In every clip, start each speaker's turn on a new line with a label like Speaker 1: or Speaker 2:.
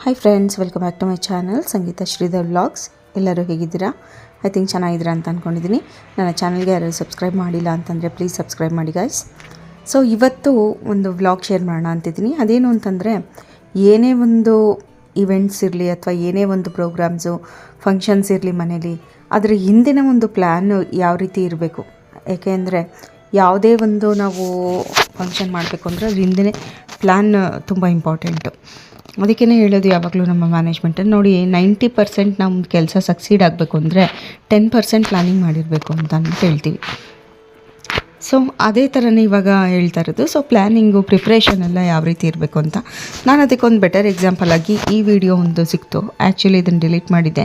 Speaker 1: Hi friends welcome back to my channel Sangeetha Sridhar vlogs ಎಲ್ಲರೂ ಹೇಗಿದ್ದೀರಾ? I think ಚೆನ್ನಾಗಿದ್ದೀರಾ ಅಂತ ಅಂದ್ಕೊಂಡಿದ್ದೀನಿ ನನ್ನ ಚಾನಲ್ಗೆ ಯಾರು ಸಬ್ಸ್ಕ್ರೈಬ್ ಮಾಡಿಲ್ಲ ಅಂತಂದರೆ ಪ್ಲೀಸ್ ಸಬ್ಸ್ಕ್ರೈಬ್ ಮಾಡಿ ಗಾಯ್ಸ್ ಸೊ ಇವತ್ತು ಒಂದು ವ್ಲಾಗ್ ಶೇರ್ ಮಾಡೋಣ ಅಂತಿದ್ದೀನಿ. ಅದೇನು ಅಂತಂದರೆ, ಏನೇ ಒಂದು ಇವೆಂಟ್ಸ್ ಇರಲಿ ಅಥವಾ ಏನೇ ಒಂದು ಪ್ರೋಗ್ರಾಮ್ಸು ಫಂಕ್ಷನ್ಸ್ ಇರಲಿ ಮನೇಲಿ, ಅದರ ಹಿಂದಿನ ಒಂದು ಪ್ಲ್ಯಾನು ಯಾವ ರೀತಿ ಇರಬೇಕು? ಏಕೆಂದರೆ ಯಾವುದೇ ಒಂದು ನಾವು ಫಂಕ್ಷನ್ ಮಾಡಬೇಕು ಅಂದರೆ ಅದ್ರ ಹಿಂದೆ ಪ್ಲ್ಯಾನ್ ತುಂಬ ಇಂಪಾರ್ಟೆಂಟು ಅದಕ್ಕೇ ಹೇಳೋದು ಯಾವಾಗಲೂ ನಮ್ಮ ಮ್ಯಾನೇಜ್ಮೆಂಟಲ್ಲಿ ನೋಡಿ ನೈಂಟಿ ಪರ್ಸೆಂಟ್ ನಮ್ಮ ಕೆಲಸ ಸಕ್ಸೀಡ್ ಆಗಬೇಕು ಅಂದರೆ ಟೆನ್ ಪರ್ಸೆಂಟ್ ಪ್ಲಾನಿಂಗ್ ಮಾಡಿರಬೇಕು ಅಂತ ಅಂದ್ಬಿಟ್ಟು ಹೇಳ್ತೀವಿ. ಸೊ ಅದೇ ಥರನೇ ಇವಾಗ ಹೇಳ್ತಾ ಇರೋದು. ಸೊ ಪ್ಲ್ಯಾನಿಂಗು ಪ್ರಿಪ್ರೇಷನ್ ಎಲ್ಲ ಯಾವ ರೀತಿ ಇರಬೇಕು ಅಂತ. ನಾನು ಅದಕ್ಕೊಂದು ಬೆಟರ್ ಎಕ್ಸಾಂಪಲ್ ಆಗಿ ಈ ವಿಡಿಯೋ ಒಂದು ಸಿಕ್ತು. ಆ್ಯಕ್ಚುಲಿ ಇದನ್ನು ಡಿಲೀಟ್ ಮಾಡಿದ್ದೆ.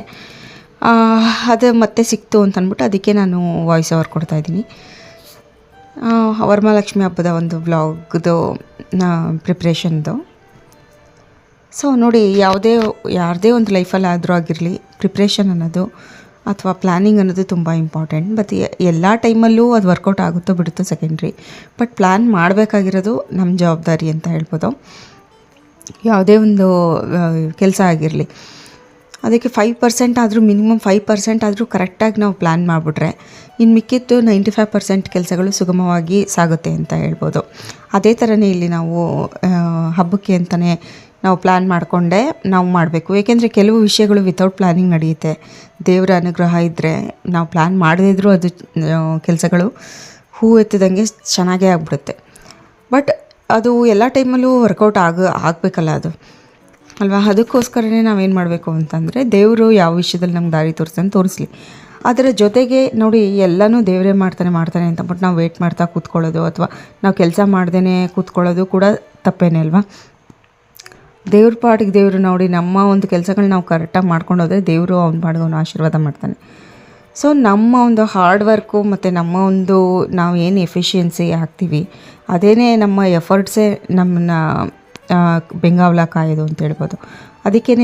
Speaker 1: ಅದು ಮತ್ತೆ ಸಿಕ್ತು ಅಂತ ಅಂದ್ಬಿಟ್ಟು ಅದಕ್ಕೆ ನಾನು ವಾಯ್ಸ್ ಓವರ್ ಕೊಡ್ತಾಯಿದ್ದೀನಿ ವರಮಹಾಲಕ್ಷ್ಮಿ ಹಬ್ಬದ ಒಂದು ವ್ಲಾಗ್ದು ಪ್ರಿಪ್ರೇಷನ್ದು ಸೊ ನೋಡಿ, ಯಾವುದೇ ಯಾರದೇ ಒಂದು ಲೈಫಲ್ಲಿ ಆದರೂ ಆಗಿರಲಿ ಪ್ರಿಪ್ರೇಷನ್ ಅನ್ನೋದು ಅಥವಾ ಪ್ಲ್ಯಾನಿಂಗ್ ಅನ್ನೋದು ತುಂಬ ಇಂಪಾರ್ಟೆಂಟ್ ಬಟ್ ಎಲ್ಲ ಟೈಮಲ್ಲೂ ಅದು ವರ್ಕೌಟ್ ಆಗುತ್ತೋ ಬಿಡುತ್ತೋ ಸೆಕೆಂಡ್ರಿ ಬಟ್ ಪ್ಲ್ಯಾನ್ ಮಾಡಬೇಕಾಗಿರೋದು ನಮ್ಮ ಜವಾಬ್ದಾರಿ ಅಂತ ಹೇಳ್ಬೋದು. ಯಾವುದೇ ಒಂದು ಕೆಲಸ ಆಗಿರಲಿ. ಅದಕ್ಕೆ ಫೈವ್ ಪರ್ಸೆಂಟ್ ಆದರೂ ಮಿನಿಮಮ್ ಫೈವ್ ಪರ್ಸೆಂಟ್ ಆದರೂ ಕರೆಕ್ಟಾಗಿ ನಾವು ಪ್ಲ್ಯಾನ್ ಮಾಡಿಬಿಟ್ರೆ ಇನ್ನು ಮಿಕ್ಕಿದ್ದು ನೈಂಟಿ ಫೈವ್ ಪರ್ಸೆಂಟ್ ಕೆಲಸಗಳು ಸುಗಮವಾಗಿ ಸಾಗುತ್ತೆ ಅಂತ ಹೇಳ್ಬೋದು. ಅದೇ ಥರನೇ ಇಲ್ಲಿ ನಾವು ಹಬ್ಬಕ್ಕೆ ಅಂತಲೇ ನಾವು ಪ್ಲ್ಯಾನ್ ಮಾಡಿಕೊಂಡೇ ನಾವು ಮಾಡಬೇಕು. ಏಕೆಂದರೆ ಕೆಲವು ವಿಷಯಗಳು ವಿತೌಟ್ ಪ್ಲ್ಯಾನಿಂಗ್ ನಡೆಯುತ್ತೆ. ದೇವರ ಅನುಗ್ರಹ ಇದ್ದರೆ ನಾವು ಪ್ಲ್ಯಾನ್ ಮಾಡದಿದ್ರೂ ಅದು ಕೆಲಸಗಳು ಹೂ ಎತ್ತಿದಂಗೆ ಚೆನ್ನಾಗೇ ಆಗಿಬಿಡುತ್ತೆ. ಬಟ್ ಅದು ಎಲ್ಲ ಟೈಮಲ್ಲೂ ವರ್ಕೌಟ್ ಆಗ, ಆಗಬೇಕಲ್ಲ ಅದು. ಅಲ್ವಾ? ಅದಕ್ಕೋಸ್ಕರನೇ ನಾವೇನು ಮಾಡಬೇಕು ಅಂತಂದರೆ ದೇವರು ಯಾವ ವಿಷಯದಲ್ಲಿ ನಮ್ಗೆ ದಾರಿ ತೋರಿಸ್ತಾನೆ ತೋರಿಸ್ಲಿ. ಅದರ ಜೊತೆಗೆ ನೋಡಿ ಎಲ್ಲನೂ ದೇವರೇ ಮಾಡ್ತಾನೆ ಮಾಡ್ತಾನೆ ಅಂತ ಅಂದ್ಬಿಟ್ಟು ನಾವು ವೇಟ್ ಮಾಡ್ತಾ ಕೂತ್ಕೊಳ್ಳೋದು ಅಥವಾ ನಾವು ಕೆಲಸ ಮಾಡ್ದೇ ಕೂತ್ಕೊಳ್ಳೋದು ಕೂಡ ತಪ್ಪೇನೆ ಅಲ್ವಾ? ದೇವ್ರ ಪಾಟಿಗೆ ದೇವರು ನೋಡಿ ನಮ್ಮ ಒಂದು ಕೆಲಸಗಳು ನಾವು ಕರೆಕ್ಟಾಗಿ ಮಾಡ್ಕೊಂಡು ಹೋದರೆ ದೇವರು ಅವ್ನ ಪಾಡಿಗೆ ಅವನು ಆಶೀರ್ವಾದ ಮಾಡ್ತಾನೆ. ಸೊ ನಮ್ಮ ಒಂದು ಹಾರ್ಡ್ ವರ್ಕು ಮತ್ತು ನಮ್ಮ ಒಂದು ನಾವು ಏನು ಎಫಿಷಿಯನ್ಸಿ ಹಾಕ್ತೀವಿ, ಅದೇನೇ ನಮ್ಮ ಎಫರ್ಟ್ಸೇ ನಮ್ಮನ್ನ ಬೆಂಗಾವಲ ಕಾಯೋದು ಅಂತ ಹೇಳ್ಬೋದು. ಅದಕ್ಕೇ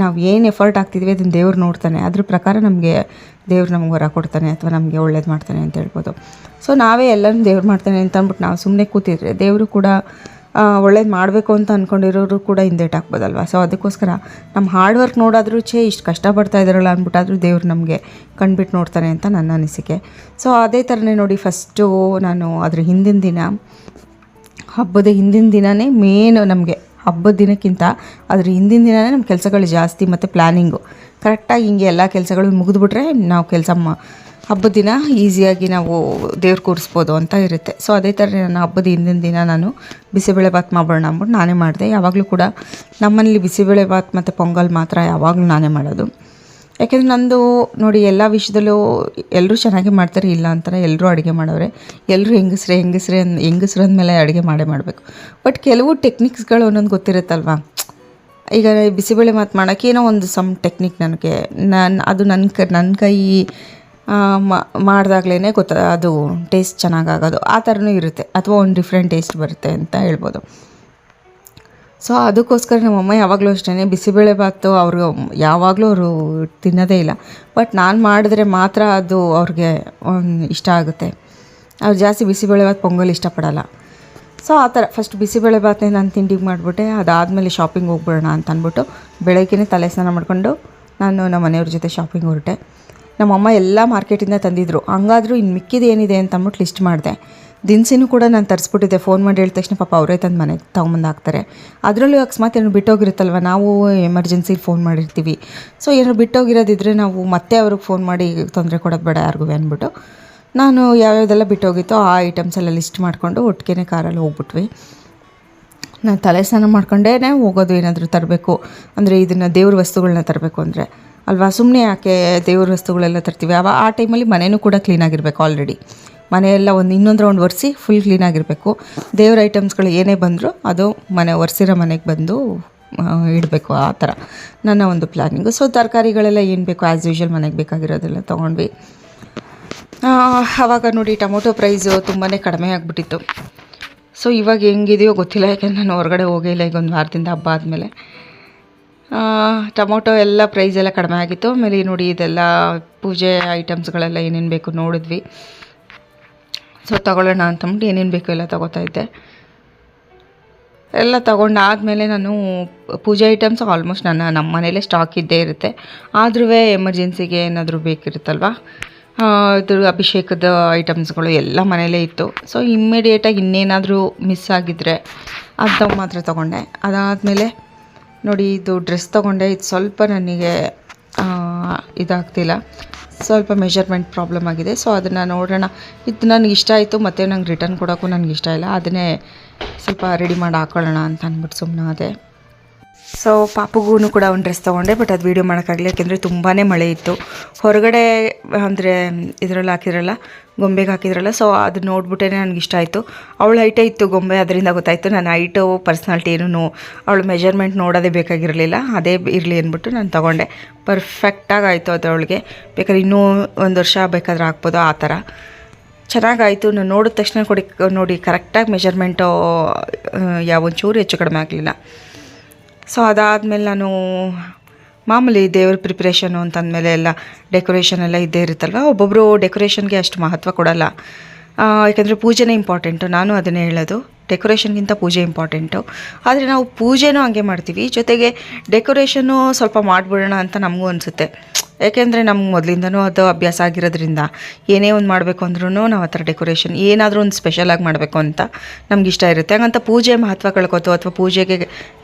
Speaker 1: ನಾವು ಏನು ಎಫರ್ಟ್ ಹಾಕ್ತಿದ್ವಿ ಅದನ್ನು ದೇವ್ರು ನೋಡ್ತಾನೆ. ಅದ್ರ ಪ್ರಕಾರ ನಮಗೆ ದೇವ್ರು ನಮ್ಗೆ ಹೊರ ಕೊಡ್ತಾನೆ ಅಥವಾ ನಮಗೆ ಒಳ್ಳೇದು ಮಾಡ್ತಾನೆ ಅಂತ ಹೇಳ್ಬೋದು. ಸೊ ನಾವೇ ಎಲ್ಲರೂ ದೇವ್ರು ಮಾಡ್ತಾನೆ ಅಂತ ಅಂದ್ಬಿಟ್ಟು ನಾವು ಸುಮ್ಮನೆ ಕೂತಿದ್ರೆ ದೇವರು ಕೂಡ ಒಳ್ಳೇದು ಮಾಡಬೇಕು ಅಂತ ಅಂದ್ಕೊಂಡಿರೋರು ಕೂಡ ಹಿಂದೇಟ್ ಹಾಕ್ಬೋದಲ್ವ ಸೊ ಅದಕ್ಕೋಸ್ಕರ ನಮ್ಮ ಹಾರ್ಡ್ ವರ್ಕ್ ನೋಡಾದರೂ ಛೇ, ಇಷ್ಟು ಕಷ್ಟಪಡ್ತಾ ಇದ್ದಾರಲ್ಲ ಅಂದ್ಬಿಟ್ಟಾದರೂ ದೇವ್ರು ನಮಗೆ ಕಣ್ಬಿಟ್ಟು ನೋಡ್ತಾನೆ ಅಂತ ನನ್ನ ಅನಿಸಿಕೆ. ಸೊ ಅದೇ ಥರನೇ ನೋಡಿ ಫಸ್ಟು ನಾನು ಅದ್ರ ಹಿಂದಿನ ದಿನ, ಹಬ್ಬದ ಹಿಂದಿನ ದಿನವೇ ಮೇನ್ ನಮಗೆ ಹಬ್ಬದ ದಿನಕ್ಕಿಂತ ಅದ್ರ ಹಿಂದಿನ ದಿನವೇ ನಮ್ಮ ಕೆಲಸಗಳು ಜಾಸ್ತಿ ಮತ್ತು ಪ್ಲ್ಯಾನಿಂಗು ಕರೆಕ್ಟಾಗಿ ಹಿಂಗೆ ಎಲ್ಲ ಕೆಲಸಗಳು ಮುಗಿದ್ಬಿಟ್ರೆ ನಾವು ಕೆಲಸ ಮಾ ಹಬ್ಬದ ದಿನ ಈಸಿಯಾಗಿ ನಾವು ದೇವ್ರು ಕೂರಿಸ್ಬೋದು ಅಂತ ಇರುತ್ತೆ. ಸೊ ಅದೇ ಥರ ನಾನು ಹಬ್ಬದ ಹಿಂದಿನ ದಿನ ನಾನು ಬಿಸಿಬೇಳೆ ಭಾತ್ ಮಾಡೋಣ ಅಂದ್ಬಿಟ್ಟು ನಾನೇ ಮಾಡಿದೆ. ಯಾವಾಗಲೂ ಕೂಡ ನಮ್ಮನೇಲಿ ಬಿಸಿಬೇಳೆ ಭಾತ್ ಮತ್ತು ಪೊಂಗಲ್ ಮಾತ್ರ ಯಾವಾಗಲೂ ನಾನೇ ಮಾಡೋದು. ಯಾಕೆಂದರೆ ನಂದು ನೋಡಿ ಎಲ್ಲ ವಿಷಯದಲ್ಲೂ ಎಲ್ಲರೂ ಚೆನ್ನಾಗಿ ಮಾಡ್ತಾರೆ, ಇಲ್ಲ ಅಂತಾರೆ ಎಲ್ಲರೂ ಅಡುಗೆ ಮಾಡೋರೆ. ಎಲ್ಲರೂ ಹೆಂಗಸ್ರೆ ಹೆಂಗಸ್ರೆ ಹೆಂಗಸ್ರು ಅಂದಮೇಲೆ ಅಡುಗೆ ಮಾಡೇ ಮಾಡಬೇಕು. ಬಟ್ ಕೆಲವು ಟೆಕ್ನಿಕ್ಸ್ಗಳು ಒಂದೊಂದು ಗೊತ್ತಿರುತ್ತಲ್ವ? ಈಗ ಬಿಸಿಬೇಳೆ ಮಾತು ಮಾಡೋಕ್ಕೆ ಏನೋ ಒಂದು ಸಮ್ ಟೆಕ್ನಿಕ್ ನನಗೆ. ನಾನು, ಅದು ನನ್ನ ಕ ನನ್ನ ಕೈ ಮಾಡಿದಾಗ್ಲೇ ಗೊತ್ತ, ಅದು ಟೇಸ್ಟ್ ಚೆನ್ನಾಗಾಗೋದು. ಆ ಥರನೂ ಇರುತ್ತೆ. ಅಥವಾ ಒಂದು ಡಿಫ್ರೆಂಟ್ ಟೇಸ್ಟ್ ಬರುತ್ತೆ ಅಂತ ಹೇಳ್ಬೋದು. ಸೊ ಅದಕ್ಕೋಸ್ಕರ ನಮ್ಮಮ್ಮ ಯಾವಾಗಲೂ ಅಷ್ಟೇ ಬಿಸಿಬೇಳೆ ಭಾತು ಅವರು ಯಾವಾಗಲೂ ಅವರು ತಿನ್ನೋದೇ ಇಲ್ಲ. ಬಟ್ ನಾನು ಮಾಡಿದ್ರೆ ಮಾತ್ರ ಅದು ಅವ್ರಿಗೆ ಇಷ್ಟ ಆಗುತ್ತೆ. ಅವ್ರು ಜಾಸ್ತಿ ಬಿಸಿಬೇಳೆ ಬಾತ್ ಪೊಂಗಲ್ ಇಷ್ಟಪಡಲ್ಲ. ಸೊ ಆ ಥರ ಫಸ್ಟ್ ಬಿಸಿಬೇಳೆ ನಾನು ತಿಂಡಿಗೆ ಮಾಡಿಬಿಟ್ಟೆ. ಅದಾದಮೇಲೆ ಶಾಪಿಂಗ್ ಹೋಗ್ಬಿಡೋಣ ಅಂತ ಅಂದ್ಬಿಟ್ಟು ಬೆಳಗ್ಗೆನೇ ತಲೆ ಸ್ನಾನ ಮಾಡಿಕೊಂಡು ನಾನು ನಮ್ಮ ಮನೆಯವ್ರ ಜೊತೆ ಶಾಪಿಂಗ್ ಹೊರಟೆ. ನಮ್ಮಮ್ಮ ಎಲ್ಲ ಮಾರ್ಕೆಟಿಂದ ತಂದಿದ್ರು. ಹಂಗಾದ್ರೂ ಇನ್ನು ಮಿಕ್ಕಿದ ಏನಿದೆ ಅಂತ ಅಂದ್ಬಿಟ್ಟು ಲಿಸ್ಟ್ ಮಾಡಿದೆ. ದಿನಸಿನೂ ಕೂಡ ನಾನು ತರಿಸ್ಬಿಟ್ಟಿದ್ದೆ. ಫೋನ್ ಮಾಡಿ ಹೇಳಿದ ತಕ್ಷಣ ಪಾಪ ಅವರೇ ತಂದು ಮನೆಗೆ ತೊಗೊಂಬಂದು ಹಾಕ್ತಾರೆ. ಅದರಲ್ಲೂ ಅಕಸ್ಮಾತ್ ಏನು ಬಿಟ್ಟೋಗಿರುತ್ತಲ್ವ? ನಾವು ಎಮರ್ಜೆನ್ಸಿಗೆ ಫೋನ್ ಮಾಡಿರ್ತೀವಿ. ಸೊ ಏನಾದ್ರು ಬಿಟ್ಟೋಗಿರೋದಿದ್ರೆ ನಾವು ಮತ್ತೆ ಅವ್ರಿಗೆ ಫೋನ್ ಮಾಡಿ ತೊಂದರೆ ಕೊಡೋದು ಬೇಡ ಯಾರಿಗೂ ಅಂದ್ಬಿಟ್ಟು ನಾನು ಯಾವ್ಯಾವ್ದೆಲ್ಲ ಬಿಟ್ಟೋಗಿತ್ತೋ ಆ ಐಟಮ್ಸ್ ಎಲ್ಲ ಲಿಸ್ಟ್ ಮಾಡಿಕೊಂಡು ಒಟ್ಟಿಗೆ ಕಾರಲ್ಲಿ ಹೋಗ್ಬಿಟ್ವಿ. ನಾನು ತಲೆ ಸ್ನಾನ ಮಾಡ್ಕೊಂಡೇ ಹೋಗೋದು ಏನಾದರೂ ತರಬೇಕು. ಅಂದರೆ ಇದನ್ನು ದೇವ್ರ ವಸ್ತುಗಳನ್ನ ತರಬೇಕು ಅಂದರೆ. ಅಲ್ವಾ? ಸುಮ್ಮನೆ ಯಾಕೆ ದೇವ್ರ ವಸ್ತುಗಳೆಲ್ಲ ತರ್ತೀವಿ? ಅವ ಆ ಟೈಮಲ್ಲಿ ಮನೆಯೂ ಕೂಡ ಕ್ಲೀನಾಗಿರಬೇಕು ಆಲ್ರೆಡಿ ಮನೆಯೆಲ್ಲ ಒಂದು ಇನ್ನೊಂದು ರೌಂಡ್ ಒರೆಸಿ ಫುಲ್ ಕ್ಲೀನಾಗಿರಬೇಕು ದೇವ್ರ ಐಟಮ್ಸ್ಗಳು ಏನೇ ಬಂದರೂ ಅದು ಮನೆ ಒರೆಸಿರೋ ಮನೆಗೆ ಬಂದು ಇಡಬೇಕು ಆ ಥರ. ನನ್ನ ಒಂದು ಪ್ಲ್ಯಾನಿಂಗು ಸೊ ತರಕಾರಿಗಳೆಲ್ಲ ಏನು ಬೇಕು? ಆ್ಯಸ್ ಯೂಶ್ವಲ್ ಮನೆಗೆ ಬೇಕಾಗಿರೋದೆಲ್ಲ ತೊಗೊಂಡ್ವಿ. ಆ, ಆವಾಗ ನೋಡಿ ಟೊಮೊಟೊ ಪ್ರೈಸು ತುಂಬಾ ಕಡಿಮೆ ಆಗಿಬಿಟ್ಟಿತ್ತು. ಸೊ ಇವಾಗ ಹೆಂಗಿದೆಯೋ ಗೊತ್ತಿಲ್ಲ ಯಾಕೆಂದ್ರೆ ನಾನು ಹೊರಗಡೆ ಹೋಗೇ ಇಲ್ಲ ಈಗ ಒಂದು ವಾರದಿಂದ ಹಬ್ಬ ಆದಮೇಲೆ. ಟೊಮೊಟೊ ಎಲ್ಲ ಪ್ರೈಸ್ ಎಲ್ಲ ಕಡಿಮೆ ಆಗಿತ್ತು. ಆಮೇಲೆ ನೋಡಿ ಇದೆಲ್ಲ ಪೂಜೆ ಐಟಮ್ಸ್ಗಳೆಲ್ಲ ಏನೇನು ಬೇಕು ನೋಡಿದ್ವಿ. ಸೊ ತಗೊಳ್ಳೋಣ ಅಂತಂದ್ಬಿಟ್ಟು ಏನೇನು ಬೇಕು ಎಲ್ಲ ತೊಗೋತಾ ಇದ್ದೆ. ಎಲ್ಲ ತೊಗೊಂಡಾದ್ಮೇಲೆ ನಾನು ಪೂಜೆ ಐಟಮ್ಸ್ ಆಲ್ಮೋಸ್ಟ್ ನನ್ನ, ನಮ್ಮ ಮನೇಲೇ ಸ್ಟಾಕ್ ಇದ್ದೇ ಇರುತ್ತೆ. ಆದ್ರೂ ಎಮರ್ಜೆನ್ಸಿಗೆ ಏನಾದರೂ ಬೇಕಿರುತ್ತಲ್ವ? ಇದು ಅಭಿಷೇಕದ ಐಟಮ್ಸ್ಗಳು ಎಲ್ಲ ಮನೇಲೇ ಇತ್ತು. ಸೊ ಇಮ್ಮಿಡಿಯೇಟಾಗಿ ಇನ್ನೇನಾದರೂ ಮಿಸ್ ಆಗಿದ್ದರೆ ಅದು ಮಾತ್ರ ತೊಗೊಂಡೆ. ಅದಾದಮೇಲೆ ನೋಡಿ, ಇದು ಡ್ರೆಸ್ ತೊಗೊಂಡೆ. ಇದು ಸ್ವಲ್ಪ ನನಗೆ ಇದಾಗ್ತಿಲ್ಲ. ಸ್ವಲ್ಪ ಮೆಷರ್ಮೆಂಟ್ ಪ್ರಾಬ್ಲಮ್ ಆಗಿದೆ. ಸೊ ಅದನ್ನು ನೋಡೋಣ. ಇದು ನನಗೆ ಇಷ್ಟ ಆಯಿತು. ಮತ್ತು ನಂಗೆ ರಿಟರ್ನ್ ಕೊಡೋಕ್ಕೂ ನನಗೆ ಇಷ್ಟ ಇಲ್ಲ. ಅದನ್ನೇ ಸ್ವಲ್ಪ ರೆಡಿ ಮಾಡಿ ಹಾಕೊಳ್ಳೋಣ ಅಂತ ಅಂದ್ಬಿಟ್ಟು ಸುಮ್ಮನೆ ಅದೇ ಸೊ ಪಾಪುಗೂ ಕೂಡ ಒಂದು ಡ್ರೆಸ್ ತೊಗೊಂಡೆ ಬಟ್ ಅದು ವೀಡಿಯೋ ಮಾಡೋಕ್ಕಾಗಲಿ ಯಾಕೆಂದರೆ ತುಂಬಾ ಮಳೆ ಇತ್ತು. ಹೊರಗಡೆ, ಅಂದರೆ, ಇದರಲ್ಲಿ ಹಾಕಿದ್ರಲ್ಲ, ಗೊಂಬೆಗೆ ಹಾಕಿದ್ರಲ್ಲ ಸೊ ಅದು ನೋಡ್ಬಿಟ್ಟೇ ನನಗೆ ಇಷ್ಟ ಆಯಿತು. ಅವಳು ಹೈಟೇ ಇತ್ತು ಗೊಂಬೆ, ಅದರಿಂದ ಗೊತ್ತಾಯಿತು ನನ್ನ ಹೈಟು ಪರ್ಸ್ನಾಲಿಟಿ ಏನೂ ಅವಳು ಮೆಜರ್ಮೆಂಟ್ ನೋಡೋದೇ ಬೇಕಾಗಿರಲಿಲ್ಲ. ಅದೇ ಇರಲಿ ಅಂದ್ಬಿಟ್ಟು ನಾನು ತೊಗೊಂಡೆ. ಪರ್ಫೆಕ್ಟಾಗಿ ಆಯಿತು ಅದು ಅವಳಿಗೆ. ಬೇಕಾದ್ರೆ ಇನ್ನೂ ಒಂದು ವರ್ಷ ಬೇಕಾದ್ರೆ ಹಾಕ್ಬೋದು ಆ ಥರ. ಚೆನ್ನಾಗಾಯಿತು. ನಾನು ನೋಡಿದ ತಕ್ಷಣ ಕೊಡಿ ನೋಡಿ ಕರೆಕ್ಟಾಗಿ ಮೆಜರ್ಮೆಂಟು ಯಾವ ಒಂಚೂರು ಹೆಚ್ಚು ಕಡಿಮೆ ಆಗಲಿಲ್ಲ. ಸೊ ಅದಾದಮೇಲೆ ನಾನು ಮಾಮೂಲಿ ದೇವ್ರ ಪ್ರಿಪ್ರೇಷನು ಅಂತಂದಮೇಲೆ ಎಲ್ಲ ಡೆಕೋರೇಷನ್ ಎಲ್ಲ ಇದ್ದೇ ಇರುತ್ತಲ್ವ? ಒಬ್ಬೊಬ್ಬರು ಡೆಕೋರೇಷನ್ಗೆ ಅಷ್ಟು ಮಹತ್ವ ಕೊಡಲ್ಲ. ಯಾಕೆಂದರೆ ಪೂಜೆನೇ ಇಂಪಾರ್ಟೆಂಟು ನಾನು ಅದನ್ನೇ ಹೇಳೋದು. ಡೆಕೋರೇಷನ್ಗಿಂತ ಪೂಜೆ ಇಂಪಾರ್ಟೆಂಟು ಆದರೆ ನಾವು ಪೂಜೆನೂ ಹಂಗೆ ಮಾಡ್ತೀವಿ. ಜೊತೆಗೆ ಡೆಕೋರೇಷನ್ನು ಸ್ವಲ್ಪ ಮಾಡಿಬಿಡೋಣ ಅಂತ ನಮಗೂ ಅನಿಸುತ್ತೆ. ಯಾಕೆಂದರೆ ನಮ್ಗೆ ಮೊದಲಿಂದನೂ ಅದು ಅಭ್ಯಾಸ ಆಗಿರೋದ್ರಿಂದ ಏನೇ ಒಂದು ಮಾಡಬೇಕು ಅಂದ್ರೂ ನಾವು ಆ ಥರ ಡೆಕೋರೇಷನ್ ಏನಾದರೂ ಒಂದು ಸ್ಪೆಷಲಾಗಿ ಮಾಡಬೇಕು ಅಂತ ನಮ್ಗೆ ಇಷ್ಟ ಇರುತ್ತೆ. ಹಾಗಂತ ಪೂಜೆ ಮಹತ್ವ ಕಳ್ಕೊತು ಅಥವಾ ಪೂಜೆಗೆ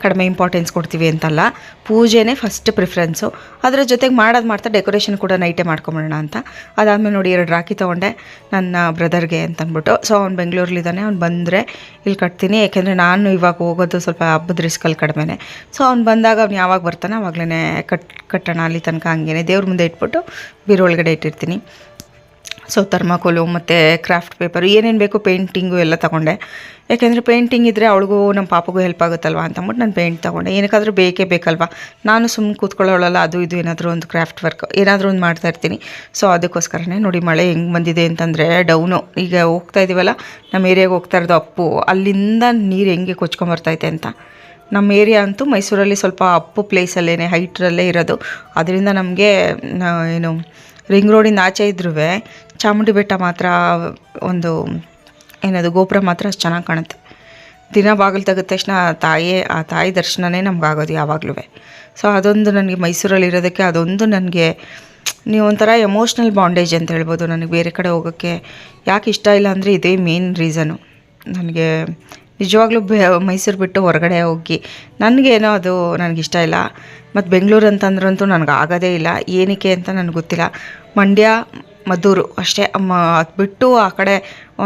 Speaker 1: ಕಡಿಮೆ ಇಂಪಾರ್ಟೆನ್ಸ್ ಕೊಡ್ತೀವಿ ಅಂತಲ್ಲ, ಪೂಜೆನೇ ಫಸ್ಟ್ ಪ್ರಿಫ್ರೆನ್ಸು ಅದರ ಜೊತೆಗೆ ಮಾಡೋದು ಮಾಡ್ತಾ ಡೆಕೋರೇಷನ್ ಕೂಡ ನೈಟೇ ಮಾಡ್ಕೊಂಬಿಡೋಣ ಅಂತ. ಅದಾದಮೇಲೆ ನೋಡಿ ಎರಡು ರಾಖಿ ತೊಗೊಂಡೆ ನನ್ನ ಬ್ರದರ್ಗೆ ಅಂತ ಅಂದ್ಬಿಟ್ಟು. ಸೊ ಅವ್ನು ಬೆಂಗಳೂರಲ್ಲಿದ್ದಾನೆ ಅವ್ನು ಬಂದರೆ ಇಲ್ಲಿ ಕಟ್ತೀನಿ. ಯಾಕೆಂದರೆ ನಾನು ಇವಾಗ ಹೋಗೋದು ಸ್ವಲ್ಪ ಹಬ್ಬದ ರಿಸ್ಕಲ್ಲಿ ಕಡಿಮೆನೆ. ಸೊ ಅವ್ನು ಬಂದಾಗ ಅವ್ನು ಯಾವಾಗ ಬರ್ತಾನೆ ಅವಾಗಲೇ ಕಟ್, ಕಟ್ಟೋಣ ಅಲ್ಲಿ ತನಕ ಹಂಗೇನೆ. ದೇವ್ರ ಮುಂದೆ ಇಟ್ಬಿಟ್ಟು ಬೀರು ಒಳಗಡೆ ಇಟ್ಟಿರ್ತೀನಿ. ಸೊ ಥರ್ಮಾಕೋಲು ಮತ್ತು ಕ್ರಾಫ್ಟ್ ಪೇಪರು ಏನೇನು ಬೇಕು ಪೇಂಟಿಂಗು ಎಲ್ಲ ತೊಗೊಂಡೆ. ಯಾಕೆಂದರೆ ಪೇಂಟಿಂಗ್ ಇದ್ದರೆ ಅವಳಿಗೂ ನಮ್ಮ ಪಾಪಗೂ ಹೆಲ್ಪ್ ಆಗುತ್ತಲ್ವ ಅಂತ ಅಂದ್ಬಿಟ್ಟು ನಾನು ಪೇಂಟ್ ತೊಗೊಂಡೆ. ಏನಕ್ಕಾದರೂ ಬೇಕೇ ಬೇಕಲ್ವ? ನಾನು ಸುಮ್ಮನೆ ಕೂತ್ಕೊಳ್ಳೋಳಲ್ಲ, ಅದು ಇದು ಏನಾದರೂ ಒಂದು ಕ್ರಾಫ್ಟ್ ವರ್ಕ್ ಏನಾದರೂ ಒಂದು ಮಾಡ್ತಾ ಇರ್ತೀನಿ. ಸೊ ಅದಕ್ಕೋಸ್ಕರನೇ ನೋಡಿ ಮಳೆ ಹೆಂಗೆ ಬಂದಿದೆ ಅಂತಂದರೆ ಡೌನು ಈಗ ಹೋಗ್ತಾ ಇದ್ದೀವಲ್ಲ ನಮ್ಮ ಏರಿಯಾಗೆ ಹೋಗ್ತಾ ಇರೋದು ಅಪ್ಪು. ಅಲ್ಲಿಂದ ನೀರು ಹೆಂಗೆ ಕೊಚ್ಕೊಂಬರ್ತೈತೆ ಅಂತ. ನಮ್ಮ ಏರಿಯಾ ಅಂತೂ ಮೈಸೂರಲ್ಲಿ ಸ್ವಲ್ಪ ಅಪ್ಪು ಪ್ಲೇಸಲ್ಲೇ ಹೈಟ್ರಲ್ಲೇ ಇರೋದು. ಅದರಿಂದ ನಮಗೆ ಏನು ರಿಂಗ್ ರೋಡಿಂದ ಆಚೆ ಇದ್ರೂ ಚಾಮುಂಡಿ ಬೆಟ್ಟ ಮಾತ್ರ, ಒಂದು, ಏನದು, ಗೋಪುರ ಮಾತ್ರ ಅಷ್ಟು ಚೆನ್ನಾಗಿ ಕಾಣುತ್ತೆ. ದಿನ ಬಾಗಿಲು ತೆಗೆದ ತಕ್ಷಣ ಆ ತಾಯೇ ಆ ತಾಯಿ ದರ್ಶನವೇ ನಮಗಾಗೋದು ಯಾವಾಗಲೂ ಸೊ ಅದೊಂದು ನನಗೆ ಮೈಸೂರಲ್ಲಿ ಇರೋದಕ್ಕೆ ಅದೊಂದು ನನಗೆ, ನೀವು ಒಂಥರ ಎಮೋಷ್ನಲ್ ಬಾಂಡೇಜ್ ಅಂತ ಹೇಳ್ಬೋದು. ನನಗೆ ಬೇರೆ ಕಡೆ ಹೋಗೋಕ್ಕೆ ಯಾಕೆ ಇಷ್ಟ ಇಲ್ಲ ಅಂದರೆ ಇದೇ ಮೇನ್ ರೀಸನು ನನಗೆ ನಿಜವಾಗ್ಲೂ ಮೈಸೂರು ಬಿಟ್ಟು ಹೊರಗಡೆ ಹೋಗಿ ನನಗೇನೋ ಅದು ನನಗಿಷ್ಟ ಇಲ್ಲ. ಮತ್ತು ಬೆಂಗಳೂರು ಅಂತಂದ್ರಂತೂ ನನಗೆ ಆಗೋದೇ ಇಲ್ಲ. ಏನಕ್ಕೆ ಅಂತ ನನಗೆ ಗೊತ್ತಿಲ್ಲ. ಮಂಡ್ಯ, ಮದ್ದೂರು ಅಷ್ಟೇ. ಮ ಅದು ಬಿಟ್ಟು ಆ ಕಡೆ